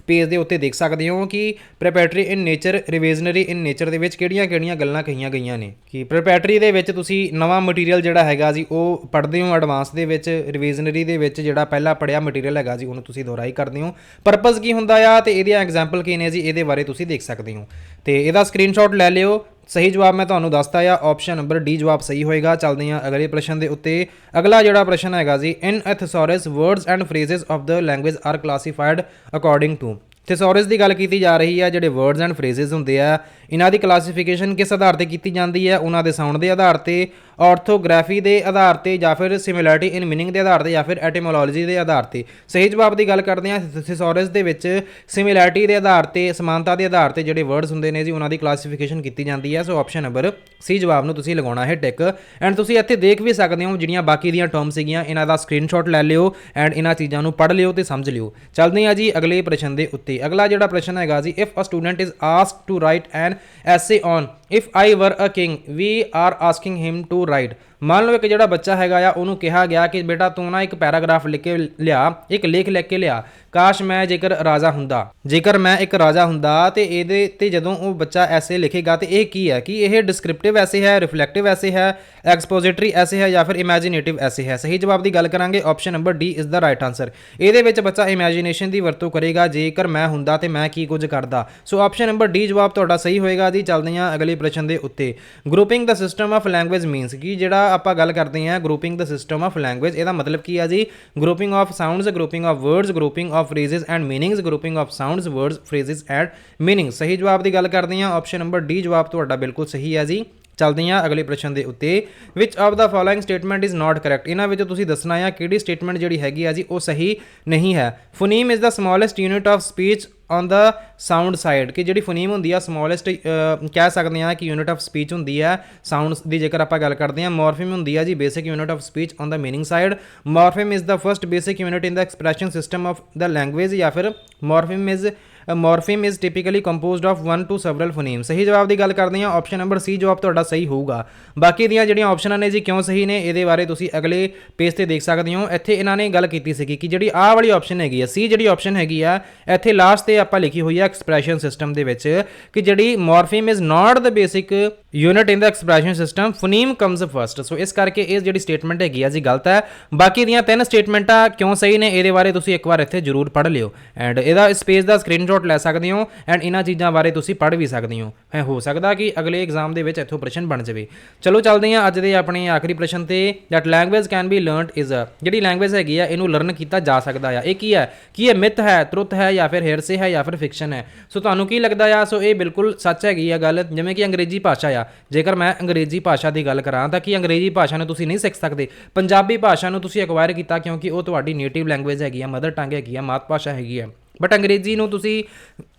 ਪੇਜ ਦੇ ਉੱਤੇ ਦੇਖ ਸਕਦੇ ਹੋ ਕਿ preparatory in nature revisionary in nature ਦੇ ਵਿੱਚ ਕਿਹੜੀਆਂ-ਕਿਹੜੀਆਂ ਗੱਲਾਂ ਕਹੀਆਂ ਗਈਆਂ ਨੇ? ਕਿ ਪ੍ਰੈਪਰੇਟਰੀ ਦੇ ਵਿੱਚ ਤੁਸੀਂ ਨਵਾਂ ਮਟੀਰੀਅਲ ਜਿਹੜਾ ਹੈਗਾ ਜੀ, ਉਹ ਪੜ੍ਹਦੇ ਹੋ ਐਡਵਾਂਸ ਦੇ ਵਿੱਚ ਰਿਵੀਜ਼ਨਰੀ ਦੇ ਵਿੱਚ ਜਿਹੜਾ ਪਹਿਲਾਂ ਪੜਿਆ ਮਟੀਰੀਅਲ ਹੈਗਾ ਜੀ, ਉਹਨੂੰ ਤੁਸੀਂ ਦੁਹਰਾਈ ਕਰਦੇ ਹੋ। ਪਰਪਸ ਕੀ ਹੁੰਦਾ ਆ ਤੇ ਇਹਦੀਆਂ ਐਗਜ਼ਾਮਪਲ ਕੀ ਨੇ ਜੀ, ਇਹਦੇ ਬਾਰੇ ਤੁਸੀਂ ਦੇਖ ਸਕਦੇ ਹੋ। ਤੇ ਇਹਦਾ ਸਕਰੀਨਸ਼ਾਟ ਲੈ ਲਿਓ। ਸਹੀ ਜਵਾਬ ਮੈਂ ਤੁਹਾਨੂੰ ਦੱਸਤਾ ਆ ਆਪਸ਼ਨ ਨੰਬਰ ਡੀ ਜਵਾਬ ਸਹੀ ਹੋਏਗਾ। ਚੱਲਦੇ ਹਾਂ ਅਗਲੇ ਪ੍ਰਸ਼ਨ ਦੇ ਉੱਤੇ। ਅਗਲਾ ਜਿਹੜਾ ਪ੍ਰਸ਼ਨ ਹੈਗਾ ਜੀ in a thesaurus words and phrases of the language are classified according to thesaurus ਦੀ ਗੱਲ ਕੀਤੀ ਜਾ ਰਹੀ ਹੈ ਜਿਹੜੇ ਵਰਡਸ ਐਂਡ ਫਰੇਜ਼ਸ ਹੁੰਦੇ ਆ, ਇਹਨਾਂ ਦੀ ਕਲਾਸੀਫਿਕੇਸ਼ਨ ਕਿਸ ਆਧਾਰ ਤੇ ਕੀਤੀ ਜਾਂਦੀ ਹੈ ਉਹਨਾਂ ਦੇ ਸਾਊਂਡ ਦੇ ਆਧਾਰ ਤੇ ਆਰਥੋਗ੍ਰਾਫੀ ਦੇ ਆਧਾਰ ਤੇ ਜਾਂ ਫਿਰ ਸਿਮਿਲੈਰਿਟੀ ਇਨ ਮੀਨਿੰਗ ਦੇ ਆਧਾਰ ਤੇ ਜਾਂ ਫਿਰ ਐਟੀਮੋਲੋਜੀ ਦੇ ਆਧਾਰ ਤੇ। ਸਹੀ ਜਵਾਬ ਦੀ ਗੱਲ ਕਰਦੇ ਹਾਂ ਥਿਸੋਰਸ ਦੇ ਵਿੱਚ ਸਿਮਿਲੈਰਿਟੀ ਦੇ ਆਧਾਰ ਤੇ, ਸਮਾਨਤਾ ਦੇ ਆਧਾਰ ਤੇ ਜਿਹੜੇ ਵਰਡਸ ਹੁੰਦੇ ਨੇ ਜੀ, ਉਹਨਾਂ ਦੀ ਕਲਾਸੀਫਿਕੇਸ਼ਨ ਕੀਤੀ ਜਾਂਦੀ ਹੈ ਸੋ ਆਪਸ਼ਨ ਨੰਬਰ ਸੀ ਜਵਾਬ ਨੂੰ ਤੁਸੀਂ ਲਗਾਉਣਾ ਹੈ ਟਿਕ। ਐਂਡ ਤੁਸੀਂ ਇੱਥੇ ਦੇਖ ਵੀ ਸਕਦੇ ਹੋ ਜਿਹੜੀਆਂ ਬਾਕੀ ਦੀਆਂ ਟਰਮ ਸੀਗੀਆਂ, ਇਹਨਾਂ ਦਾ ਸਕਰੀਨਸ਼ਾਟ ਲੈ ਲਿਓ ਐਂਡ ਇਹਨਾਂ ਚੀਜ਼ਾਂ ਨੂੰ ਪੜ੍ਹ ਲਿਓ ਤੇ ਸਮਝ ਲਿਓ। ਚੱਲਦੇ ਹਾਂ ਜੀ ਅਗਲੇ ਪ੍ਰਸ਼ਨ ਦੇ ਉੱਤੇ। ਅਗਲਾ ਜਿਹੜਾ ਪ੍ਰਸ਼ਨ ਹੈਗਾ ਜੀ if a student is asked to write an essay on if I were a king we are asking him to write ਮੰਨ ਲਓ ਇੱਕ ਜਿਹੜਾ ਬੱਚਾ ਹੈਗਾ ਆ, ਉਹਨੂੰ ਕਿਹਾ ਗਿਆ ਕਿ ਬੇਟਾ ਤੂੰ ਨਾ ਇੱਕ ਪੈਰਾਗ੍ਰਾਫ ਲਿਖ ਕੇ ਲਿਆ, ਇੱਕ ਲੇਖ ਲਿਖ ਕੇ ਲਿਆ। ਕਾਸ਼ ਮੈਂ ਜੇਕਰ ਰਾਜਾ ਹੁੰਦਾ, ਜੇਕਰ ਮੈਂ ਇੱਕ ਰਾਜਾ ਹੁੰਦਾ ਤੇ ਇਹਦੇ ਤੇ ਜਦੋਂ ਉਹ ਬੱਚਾ ਐਸੇ ਲਿਖੇਗਾ ਤੇ ਇਹ ਕੀ ਹੈ? ਕਿ ਇਹ ਡਿਸਕ੍ਰਿਪਟਿਵ ਐਸੇ ਹੈ ਰਿਫਲੈਕਟਿਵ ਐਸੇ ਹੈ ਐਕਸਪੋਜ਼ਿਟਰੀ ਐਸੇ ਹੈ ਜਾਂ ਫਿਰ ਇਮੇਜਿਨੇਟਿਵ ਐਸੇ ਹੈ? ਸਹੀ ਜਵਾਬ ਦੀ ਗੱਲ ਕਰਾਂਗੇ option number D is the right answer ਇਹਦੇ ਵਿੱਚ ਬੱਚਾ ਇਮੇਜਿਨੇਸ਼ਨ ਦੀ ਵਰਤੋਂ ਕਰੇਗਾ, ਜੇਕਰ ਮੈਂ ਹੁੰਦਾ ਤੇ ਮੈਂ ਕੀ ਕੁਝ ਕਰਦਾ। ਸੋ ਆਪਸ਼ਨ ਨੰਬਰ ਡੀ ਜਵਾਬ ਤੁਹਾਡਾ ਸਹੀ ਹੋਏਗਾ ਜੀ। ਚੱਲਦੇ ਹਾਂ ਅਗਲੇ ਪ੍ਰਸ਼ਨ ਦੇ ਉੱਤੇ। Grouping the system of language means ਕਿ ਜਿਹੜਾ ਆਪਾਂ ਗੱਲ ਕਰਦੇ ਹਾਂ grouping the system of language ਇਹਦਾ ਮਤਲਬ ਕੀ ਆ ਜੀ? Grouping of sounds grouping of words grouping of phrases and meanings grouping of sounds words phrases and meaning ਸਹੀ ਜਵਾਬ ਦੀ ਗੱਲ ਕਰਦੇ ਹਾਂ ਆਪਸ਼ਨ ਨੰਬਰ ਡੀ ਜਵਾਬ ਤੁਹਾਡਾ ਬਿਲਕੁਲ ਸਹੀ ਹੈ ਜੀ। ਚੱਲਦੇ ਹਾਂ ਅਗਲੇ ਪ੍ਰਸ਼ਨ ਦੇ ਉੱਤੇ which of the following statement is not correct ਇਹਨਾਂ ਵਿੱਚ ਤੁਸੀਂ ਦੱਸਣਾ ਹੈ ਕਿਹੜੀ ਸਟੇਟਮੈਂਟ ਜਿਹੜੀ ਹੈਗੀ ਆ ਜੀ, ਉਹ ਸਹੀ ਨਹੀਂ ਹੈ। Phoneme is the smallest unit of speech on the sound side ਕਿ ਜਿਹੜੀ ਫੋਨੀਮ ਹੁੰਦੀ ਆ ਸਮਾਲੈਸਟ ਕਹਿ ਸਕਦੇ ਆ ਕਿ ਯੂਨਿਟ ਆਫ ਸਪੀਚ ਹੁੰਦੀ ਆ ਸਾਊਂਡ ਦੀ ਜੇਕਰ ਆਪਾਂ ਗੱਲ ਕਰਦੇ ਆ ਮੋਰਫਿਮ ਹੁੰਦੀ ਆ ਜੀ basic unit of speech on the meaning side morpheme is the first basic unit in the expression system of the language ਜਾਂ ਫਿਰ morpheme is morpheme is typically composed of one to several phoneme ਸਹੀ ਜਵਾਬ ਦੀ ਗੱਲ ਕਰਦੇ ਹਾਂ option number ਸੀ ਜਵਾਬ ਤੁਹਾਡਾ ਸਹੀ ਹੋਊਗਾ। ਬਾਕੀ ਦੀਆਂ ਜਿਹੜੀਆਂ ਆਪਸ਼ਨਾਂ ਨੇ ਜੀ, ਕਿਉਂ ਸਹੀ ਨੇ, ਇਹਦੇ ਬਾਰੇ ਤੁਸੀਂ ਅਗਲੇ ਪੇਜ ਤੇ ਦੇਖ ਸਕਦੇ ਹੋ। ਇੱਥੇ ਇਹਨਾਂ ਨੇ ਗੱਲ ਕੀਤੀ ਸੀਗੀ ਕਿ ਜਿਹੜੀ ਆਹ ਵਾਲੀ ਆਪਸ਼ਨ ਹੈਗੀ ਆ ਸੀ ਜਿਹੜੀ ਆਪਸ਼ਨ ਹੈਗੀ ਆ, ਇੱਥੇ ਲਾਸਟ ਤੇ ਆਪਾਂ ਲਿਖੀ ਹੋਈ ਆ ਐਕਸਪ੍ਰੈਸ਼ਨ ਸਿਸਟਮ ਦੇ ਵਿੱਚ ਕਿ ਜਿਹੜੀ morpheme is not the basic unit in the expression system phoneme comes first so ਇਸ ਕਰਕੇ ਇਹ ਜਿਹੜੀ ਸਟੇਟਮੈਂਟ ਹੈਗੀ ਆ, ਜੀ ਗਲਤ ਹੈ। ਬਾਕੀ ਦੀਆਂ ਤਿੰਨ ਸਟੇਟਮੈਂਟਾਂ ਕਿਉਂ ਸਹੀ ਨੇ, ਇਹਦੇ ਬਾਰੇ ਤੁਸੀਂ ਇੱਕ ਵਾਰ ਇੱਥੇ ਜ਼ਰੂਰ ਪੜ੍ਹ ਲਿਓ। ਐਂਡ ਇਹਦਾ ਸਪੇਸ ਦਾ ਸਕਰੀਨਸ਼ਾਟ ਲੈ ਸਕਦੇ ਹੋ ਐਂਡ ਇਹਨਾਂ ਚੀਜ਼ਾਂ ਬਾਰੇ ਤੁਸੀਂ ਪੜ੍ਹ ਵੀ ਸਕਦੇ ਹੋ। ਹੈ, ਹੋ ਸਕਦਾ ਕਿ ਅਗਲੇ ਐਗਜ਼ਾਮ ਦੇ ਵਿੱਚ ਇੱਥੋਂ ਪ੍ਰਸ਼ਨ ਬਣ ਜਾਵੇ। ਚਲੋ, ਚੱਲਦੇ ਹਾਂ ਅੱਜ ਦੇ ਆਪਣੇ ਆਖਰੀ ਪ੍ਰਸ਼ਨ ਤੇ। That language can be learned is ਜਿਹੜੀ ਲੈਂਗੁਏਜ ਹੈਗੀ ਆ, ਇਹਨੂੰ ਲਰਨ ਕੀਤਾ ਜਾ ਸਕਦਾ ਆ। ਇਹ ਕੀ ਹੈ? ਕੀ ਇਹ ਮਿਥ ਹੈ ਤਰੁੱਤ ਹੈ ਜਾਂ ਫਿਰ ਹੇਰਸੇ ਹੈ ਜਾਂ ਫਿਰ ਫਿਕਸ਼ਨ ਹੈ? ਸੋ ਤੁਹਾਨੂੰ ਕੀ ਲੱਗਦਾ ਆ? ਸੋ ਇਹ ਬਿਲਕੁਲ ਸੱਚ ਹੈਗੀ ਆ ਗੱਲ, ਜਿਵੇਂ ਕਿ ਅੰਗਰੇਜ਼ੀ ਭਾਸ਼ਾ ਆ। ਜੇਕਰ ਮੈਂ ਅੰਗਰੇਜ਼ੀ ਭਾਸ਼ਾ ਦੀ ਗੱਲ ਕਰਾਂ ਤਾਂ ਕਿ ਅੰਗਰੇਜ਼ੀ ਭਾਸ਼ਾ ਨੂੰ ਤੁਸੀਂ ਨਹੀਂ ਸਿੱਖ ਸਕਦੇ? ਪੰਜਾਬੀ ਭਾਸ਼ਾ ਨੂੰ ਤੁਸੀਂ ਐਕਵਾਇਰ ਕੀਤਾ ਕਿਉਂਕਿ ਉਹ ਤੁਹਾਡੀ ਨੇਟਿਵ ਲੈਂਗੁਏਜ ਹੈਗੀ ਆ ਮਦਰ ਟੰਗ ਹੈਗੀ ਆ ਮਾਤ ਭਾਸ਼ਾ ਹੈਗੀ ਆ। ਬਟ ਅੰਗਰੇਜ਼ੀ ਨੂੰ ਤੁਸੀਂ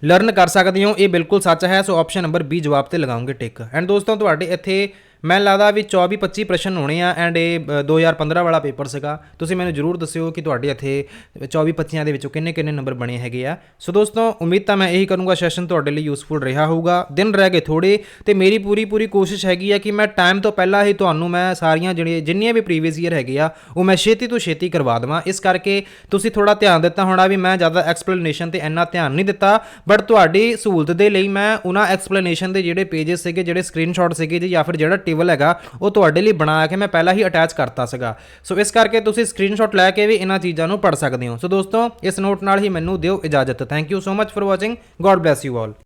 ਲਰਨ ਕਰ ਸਕਦੇ ਹੋ, ਇਹ ਬਿਲਕੁਲ ਸੱਚ ਹੈ। ਸੋ ਆਪਸ਼ਨ ਨੰਬਰ ਬੀ ਜਵਾਬ ਤੇ ਲਗਾਉਂਗੇ ਟਿਕ ਐਂਡ ਦੋਸਤੋ, ਤੁਹਾਡੇ ਇੱਥੇ ਮੈਨੂੰ ਲੱਗਦਾ ਵੀ 24 25 ਪ੍ਰਸ਼ਨ ਹੋਣੇ ਆ ਐਂਡ ਇਹ ਅ, 2015 ਵਾਲਾ ਪੇਪਰ ਸੀਗਾ। ਤੁਸੀਂ ਮੈਨੂੰ ਜਰੂਰ ਦੱਸਿਓ ਕਿ ਤੁਹਾਡੇ ਇੱਥੇ 24 25 ਦੇ ਵਿੱਚੋਂ ਕਿੰਨੇ ਕਿੰਨੇ ਨੰਬਰ ਬਣੇ ਹੈਗੇ ਆ। ਸੋ ਦੋਸਤੋ ਉਮੀਦ ਤਾਂ ਮੈਂ ਇਹੀ ਕਰੂੰਗਾ ਸੈਸ਼ਨ ਤੁਹਾਡੇ ਲਈ ਯੂਸਫੁਲ ਰਿਹਾ ਹੋਊਗਾ। ਦਿਨ ਰਹਿ ਗਏ ਥੋੜੇ ਤੇ ਮੇਰੀ ਪੂਰੀ ਪੂਰੀ ਕੋਸ਼ਿਸ਼ ਹੈਗੀ ਆ ਕਿ ਮੈਂ ਟਾਈਮ ਤੋਂ ਪਹਿਲਾਂ ਹੀ ਤੁਹਾਨੂੰ ਮੈਂ ਸਾਰੀਆਂ ਜਿਹੜੀਆਂ ਜਿੰਨੀਆਂ ਵੀ ਪ੍ਰੀਵੀਅਸ ਈਅਰ ਹੈਗੇ ਆ ਉਹ ਮੈਂ ਛੇਤੀ ਤੋਂ ਛੇਤੀ ਕਰਵਾ ਦੇਵਾਂ। ਇਸ ਕਰਕੇ ਤੁਸੀਂ ਥੋੜਾ ਧਿਆਨ ਦਿੱਤਾ ਹੋਣਾ ਵੀ ਮੈਂ ਜ਼ਿਆਦਾ ਐਕਸਪਲੇਨੇਸ਼ਨ ਤੇ ਇੰਨਾ ਧਿਆਨ ਨਹੀਂ ਦਿੱਤਾ। ਬਟ ਤੁਹਾਡੀ ਸਹੂਲਤ ਦੇ ਲਈ ਮੈਂ ਉਹਨਾਂ ਐਕਸਪਲੇਨੇਸ਼ਨ ਦੇ ਜਿਹੜੇ ਪੇजेस ਸੀਗੇ ਜਿਹੜੇ ਸਕਰੀਨਸ਼ਾਟ ਸੀਗੇ ਜੀ ਜਾਂ ਫਿਰ ਜਿਹੜਾ ਟੇਬਲ ਹੈਗਾ, ਉਹ ਤੁਹਾਡੇ ਲਈ ਬਣਾ ਕੇ ਮੈਂ ਪਹਿਲਾਂ ਹੀ ਅਟੈਚ ਕਰਤਾ ਸੀਗਾ। ਸੋ ਇਸ ਕਰਕੇ ਤੁਸੀਂ ਸਕਰੀਨਸ਼ਾਟ ਲੈ ਕੇ ਵੀ ਇਹਨਾਂ ਚੀਜ਼ਾਂ ਨੂੰ ਪੜ੍ਹ ਸਕਦੇ ਹੋ। ਸੋ ਦੋਸਤੋ, ਇਸ ਨੋਟ ਨਾਲ ਹੀ ਮੈਨੂੰ ਦਿਓ ਇਜਾਜ਼ਤ। Thank you so much for watching God bless you all